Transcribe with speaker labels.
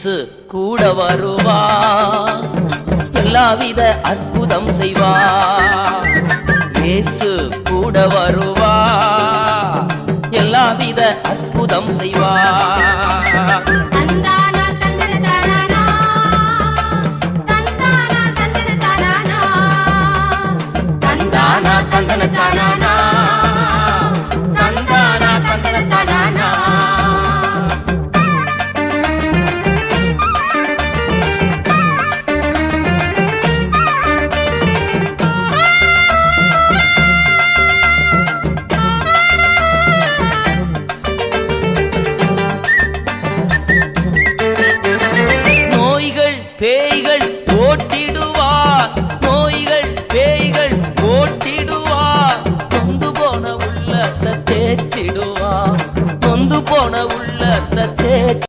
Speaker 1: இயேசு கூட வருவா. எல்லாவித அற்புதம் செய்வா. இயேசு கூட வருவா. எல்லாவித அற்புதம் செய்வா. பேய்கள் ஓட்டிடுவா நோய்கள் பேய்கள் ஓட்டிடுவா கொந்து போன உள்ளத்தை தேச்சிடுவா கொந்து போன உள்ளத்தை தேச்சு